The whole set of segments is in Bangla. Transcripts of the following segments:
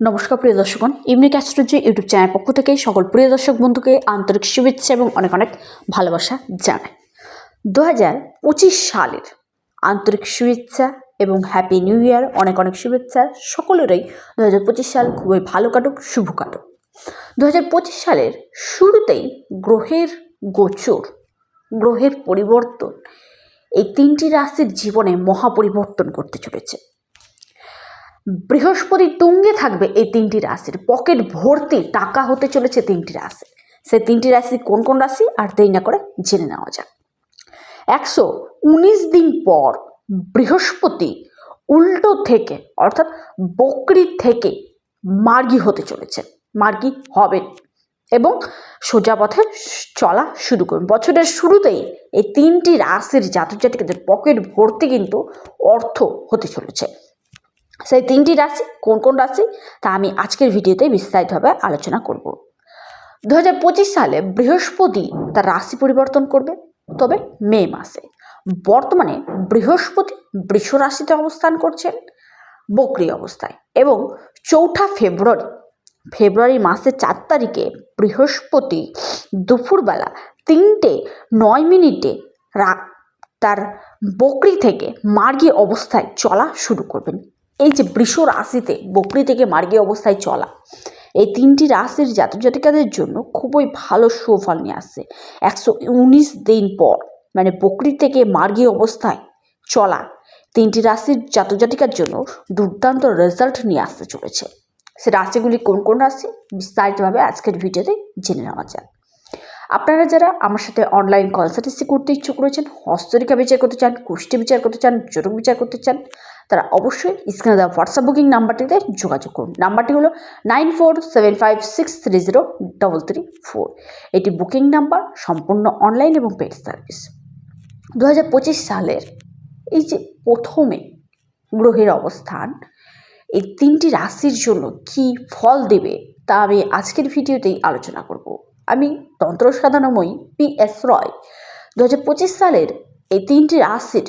নমস্কার, প্রিয় দর্শকগণ। ইউনিক অ্যাস্ট্রোলজি ইউটিউব চ্যানেল পক্ষ থেকে সকল প্রিয় দর্শক বন্ধুকে আন্তরিক শুভেচ্ছা এবং অনেক অনেক ভালোবাসা জানায় দু হাজার পঁচিশ সালের আন্তরিক শুভেচ্ছা এবং হ্যাপি নিউ ইয়ার অনেক অনেক শুভেচ্ছা সকলেরই দু হাজার পঁচিশ সাল খুবই ভালো কাটুক, শুভ কাটুক। দু হাজার পঁচিশ সালের শুরুতেই গ্রহের গোচর, গ্রহের পরিবর্তন এই তিনটি রাশির জীবনে মহা পরিবর্তন করতে চলেছে। বৃহস্পতি তুঙ্গে থাকবে এই তিনটি রাশির। পকেট ভর্তি টাকা হতে চলেছে তিনটি রাশি। সে তিনটি রাশি কোন কোন রাশি? আর দেরি না করে জেনে নেওয়া যাক। একশো উনিশ দিন পর বৃহস্পতি উল্টো থেকে, অর্থাৎ বকরি থেকে মার্গি হতে চলেছে। মার্গি হবেন এবং সোজা পথে চলা শুরু করবেন। বছরের শুরুতেই এই তিনটি রাশির জাতক জাতিকাদের পকেট ভর্তি কিন্তু অর্থ হতে চলেছে। সেই তিনটি রাশি কোন কোন রাশি? তা আমি আজকের ভিডিওতে বিস্তারিতভাবে আলোচনা করব। দু হাজার পঁচিশ সালে বৃহস্পতি তার রাশি পরিবর্তন করবে, তবে মে মাসে। বর্তমানে বৃহস্পতি বৃষ রাশিতে অবস্থান করছেন, বকরি অবস্থায়। এবং চৌঠা ফেব্রুয়ারি ফেব্রুয়ারি মাসের চার তারিখে বৃহস্পতি দুপুরবেলা তিনটে নয় মিনিটে তার বকরি থেকে মার্গী অবস্থায় চলা শুরু করবেন। এই যে বৃষ রাশিতে বকরি থেকে মার্গী অবস্থায় চলা, এই তিনটি রাশির জাতক জাতিকাদের জন্য খুবই ভালো সুফল নিয়ে আসছে। একশো উনিশ দিন পর মানে বকরি থেকে মার্গী অবস্থায় চলা তিনটি রাশির জাতক জাতিকার জন্য দুর্দান্ত রেজাল্ট নিয়ে আসতে চলেছে। সে রাশিগুলি কোন কোন রাশি? বিস্তারিতভাবে আজকের ভিডিওতে জেনে নেওয়া যাক। আপনারা যারা আমার সাথে অনলাইন কনসালটেন্সি করতে ইচ্ছুক রয়েছেন, হস্তরেখা বিচার করতে চান, কুষ্টি বিচার করতে চান জোটক বিচার করতে চান তারা অবশ্যই স্ক্রিনে দেওয়া হোয়াটসঅ্যাপ বুকিং নাম্বারটিতে যোগাযোগ করুন। নাম্বারটি হলো nine four seven five six three zero double three four এটি বুকিং নাম্বার, সম্পূর্ণ অনলাইন এবং পেড সার্ভিস দু হাজার পঁচিশ সালের এই যে প্রথমে গ্রহের অবস্থান, এই তিনটি রাশির জন্য কি ফল দেবে তা আমি আজকের ভিডিওতেই আলোচনা করব। আমি তন্ত্র সাধনাময়ী পি এস রয়। দু হাজার পঁচিশ সালের এই তিনটি রাশির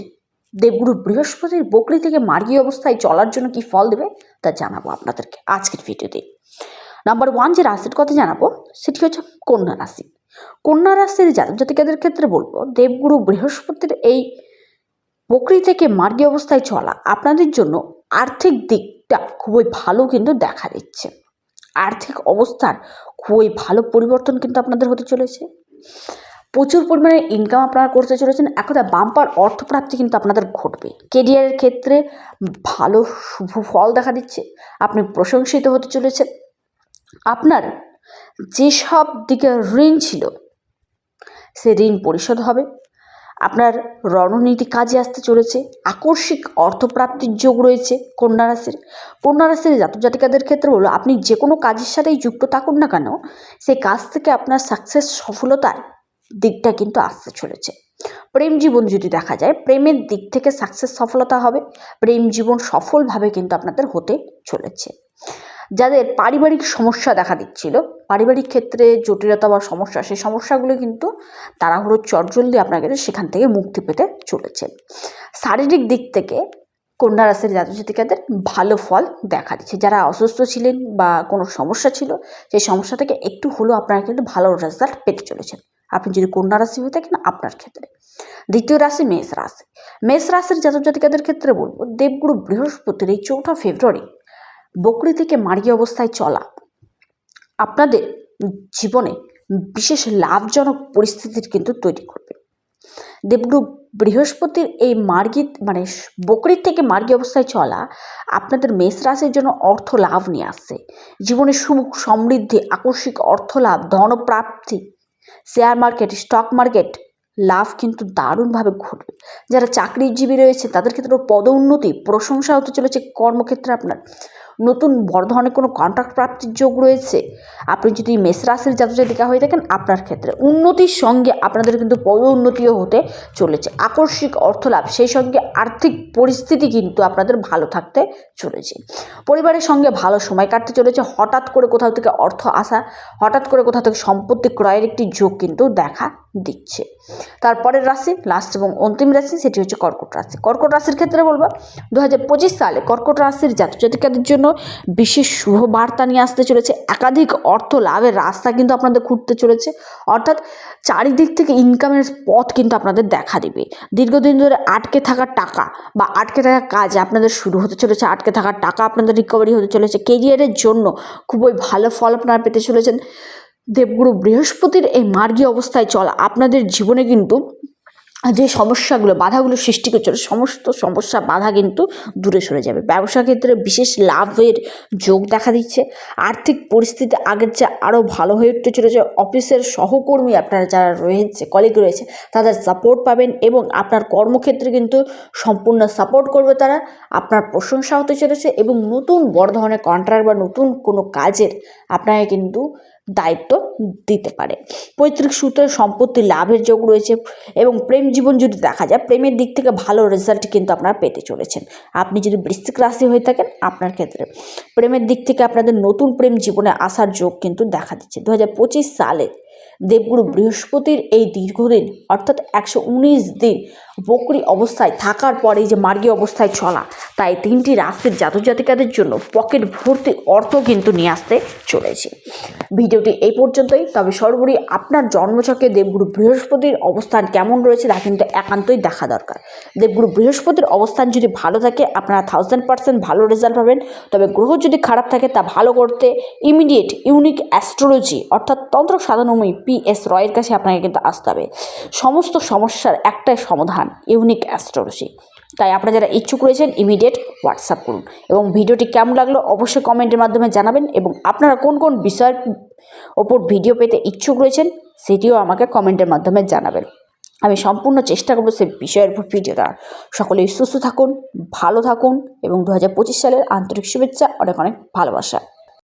দেবগুরু বৃহস্পতির বকরি থেকে মার্গী অবস্থায় চলার জন্য কি ফল দেবে, তা জানাব আপনাদেরকে আজকের ভিডিওতে। নাম্বার ওয়ান যে রাশির কথা জানাব, সেটি হচ্ছে কন্যা রাশি। কন্যা রাশির জাতক জাতিকাদের ক্ষেত্রে বলব, দেবগুরু বৃহস্পতির এই বকরি থেকে মার্গী অবস্থায় চলা আপনাদের জন্য আর্থিক দিকটা খুবই ভালো কিন্তু দেখা দিচ্ছে। আর্থিক অবস্থার খুবই ভালো পরিবর্তন কিন্তু আপনাদের হতে চলেছে। প্রচুর পরিমাণে ইনকাম আপনারা করতে চলেছেন। একদা বাম্পার অর্থপ্রাপ্তি কিন্তু আপনাদের ঘটবে। কেরিয়ারের ক্ষেত্রে ভালো, শুভ ফল দেখা দিচ্ছে। আপনি প্রশংসিত হতে চলেছেন। আপনার যেসব দিকে ঋণ ছিল, সে ঋণ পরিশোধ হবে। আপনার রণনীতি কাজে আসতে চলেছে। আকস্মিক অর্থপ্রাপ্তির যোগ রয়েছে কন্যা রাশির। কন্যা রাশির জাতক জাতিকাদের ক্ষেত্রে হলো আপনি যে কোনো কাজের সাথেই যুক্ত থাকুন না কেন সেই কাজ থেকে আপনার সাকসেস সফলতার দিকটা কিন্তু আসতে চলেছে। প্রেম জীবন যদি দেখা যায়, প্রেমের দিক থেকে সাকসেস সফলতা হবে। প্রেম জীবন সফলভাবে কিন্তু আপনাদের হতে চলেছে। যাদের পারিবারিক সমস্যা দেখা দিচ্ছিল, পারিবারিক ক্ষেত্রে জটিলতা বা সমস্যা, সেই সমস্যাগুলো কিন্তু তাড়াহুড়ো, চটজলদি আপনাকে সেখান থেকে মুক্তি পেতে চলেছে। শারীরিক দিক থেকে কন্যা রাশির জাতজাতিকাদের ভালো ফল দেখা দিচ্ছে। যারা অসুস্থ ছিলেন বা কোনো সমস্যা ছিল, সেই সমস্যা থেকে একটু হলেও আপনারা কিন্তু ভালো রেজাল্ট পেতে চলেছেন। আপনি যদি কন্যা রাশি হয়ে থাকেন, আপনার ক্ষেত্রে। দ্বিতীয় রাশি মেষ রাশি। মেষ রাশির জাতক জাতিকাদের ক্ষেত্রে বলব, দেবগুরু বৃহস্পতির এই চৌঠা ফেব্রুয়ারি বকরি থেকে মার্গী অবস্থায় চলা। আপনাদের জীবনে বিশেষ লাভজনক পরিস্থিতির কিন্তু তৈরি করবে। দেবগুরু বৃহস্পতির এই মার্গী মানে বকরির থেকে মার্গী অবস্থায় চলা আপনাদের মেষ রাশির জন্য অর্থ লাভ নিয়ে আসছে। জীবনে সুখ, সমৃদ্ধি, আকস্মিক অর্থ লাভ, ধনপ্রাপ্তি শেয়ার মার্কেট স্টক মার্কেট লাভ কিন্তু দারুণভাবে ঘটবে। যারা চাকরিজীবী রয়েছে, তাদের ক্ষেত্রেও পদোন্নতি, প্রশংসা হতে চলেছে কর্মক্ষেত্রে আপনার। নতুন বড় ধরনের কোনো কন্ট্রাক্ট প্রাপ্তির যোগ রয়েছে? আপনি যদি মেষ রাশির জাতজাতিকা হয়ে থাকেন, আপনার ক্ষেত্রে উন্নতির সঙ্গে আপনাদের কিন্তু পদোন্নতিও হতে চলেছে। আকস্মিক অর্থলাভ সেই সঙ্গে আর্থিক পরিস্থিতি কিন্তু আপনাদের ভালো থাকতে চলেছে। পরিবারের সঙ্গে ভালো সময় কাটতে চলেছে, হঠাৎ করে কোথাও থেকে অর্থ আসা, হঠাৎ করে কোথাও থেকে সম্পত্তি ক্রয়ের একটি যোগ কিন্তু দেখা দিচ্ছে। তারপরের রাশি লাস্ট এবং অন্তিম রাশি, সেটি হচ্ছে কর্কট রাশি। কর্কট রাশির ক্ষেত্রে বলব দু হাজার পঁচিশ সালে কর্কট রাশির জাতক জাতিকাদের জন্য বিশেষ শুভ বার্তা নিয়ে আসতে চলেছে। একাধিক অর্থ লাভের রাস্তা কিন্তু আপনাদের খুঁজতে চলেছে। অর্থাৎ চারিদিক থেকে ইনকামের পথ কিন্তু আপনাদের দেখা দিবে। দীর্ঘদিন ধরে আটকে থাকা টাকা বা আটকে থাকা কাজ আপনাদের শুরু হতে চলেছে। আটকে থাকা টাকা আপনাদের রিকভারি হতে চলেছে। কেরিয়ারের জন্য খুবই ভালো ফল আপনারা পেতে চলেছেন। দেবগুরু বৃহস্পতির এই মার্গী অবস্থায় চলা। আপনাদের জীবনে কিন্তু যে সমস্যাগুলো, বাধাগুলো সৃষ্টি করছিল সমস্ত সমস্যা, বাধা কিন্তু দূরে সরে যাবে। ব্যবসা ক্ষেত্রে বিশেষ লাভের যোগ দেখা দিচ্ছে। আর্থিক পরিস্থিতি আগের চেয়ে আরও ভালো হয়ে উঠতে চলেছে। অফিসের সহকর্মী আপনারা যারা রয়েছে কলিগ রয়েছে, তাদের সাপোর্ট পাবেন এবং আপনার কর্মক্ষেত্রে কিন্তু সম্পূর্ণ সাপোর্ট করবে তারা। আপনার প্রশংসা হতে চলেছে এবং নতুন বড় ধরনের কন্ট্রাক্ট বা নতুন কোনো কাজের আপনাকে কিন্তু দায়িত্ব দিতে পারে। পৈতৃক সূত্রে সম্পত্তি লাভের যোগ রয়েছে এবং প্রেম জীবন যদি দেখা যায়, প্রেমের দিক থেকে ভালো রেজাল্ট কিন্তু আপনারা পেতে চলেছেন। আপনি যদি বৃশ্চিক রাশি হয়ে থাকেন, আপনার ক্ষেত্রে প্রেমের দিক থেকে আপনাদের নতুন প্রেম জীবনে আসার যোগ কিন্তু দেখা দিচ্ছে। দু হাজার পঁচিশ সালে দেবগুরু বৃহস্পতির এই দীর্ঘদিন, অর্থাৎ একশো উনিশ দিন বকরি অবস্থায় থাকার পরে যে মার্গী অবস্থায় চলা, তাই তিনটি রাশির জাতক জাতিকাদের জন্য পকেট ভর্তি অর্থ কিন্তু নিয়ে আসতে চলেছে। ভিডিওটি এই পর্যন্তই, তবে সর্বোপরি আপনার জন্মছকে দেবগুরু বৃহস্পতির অবস্থান কেমন রয়েছে তা কিন্তু একান্তই দেখা দরকার। দেবগুরু বৃহস্পতির অবস্থান যদি ভালো থাকে, আপনারা থাউজেন্ড পার্সেন্ট ভালো রেজাল্ট পাবেন। তবে গ্রহ যদি খারাপ থাকে, তা ভালো করতে ইমিডিয়েট ইউনিক অ্যাস্ট্রোলজি অর্থাৎ তন্ত্র সাধনময়ী পি এস রয়ের কাছে আপনাকে কিন্তু আসতে হবে। সমস্ত সমস্যার একটাই সমাধান ইউনিক অ্যাস্ট্রোলজি। তাই আপনারা যারা ইচ্ছুক রয়েছেন ইমিডিয়েট হোয়াটসঅ্যাপ করুন। এবং ভিডিওটি কেমন লাগল অবশ্যই কমেন্টের মাধ্যমে জানাবেন এবং আপনারা কোন কোন বিষয়ের ওপর ভিডিও পেতে ইচ্ছুক রয়েছেন, সেটিও আমাকে কমেন্টের মাধ্যমে জানাবেন। আমি সম্পূর্ণ চেষ্টা করব সেই বিষয়ের উপর ভিডিও দেওয়ার। সকলেই সুস্থ থাকুন, ভালো থাকুন এবং দু হাজার পঁচিশ সালের আন্তরিক শুভেচ্ছা, অনেক অনেক ভালোবাসা।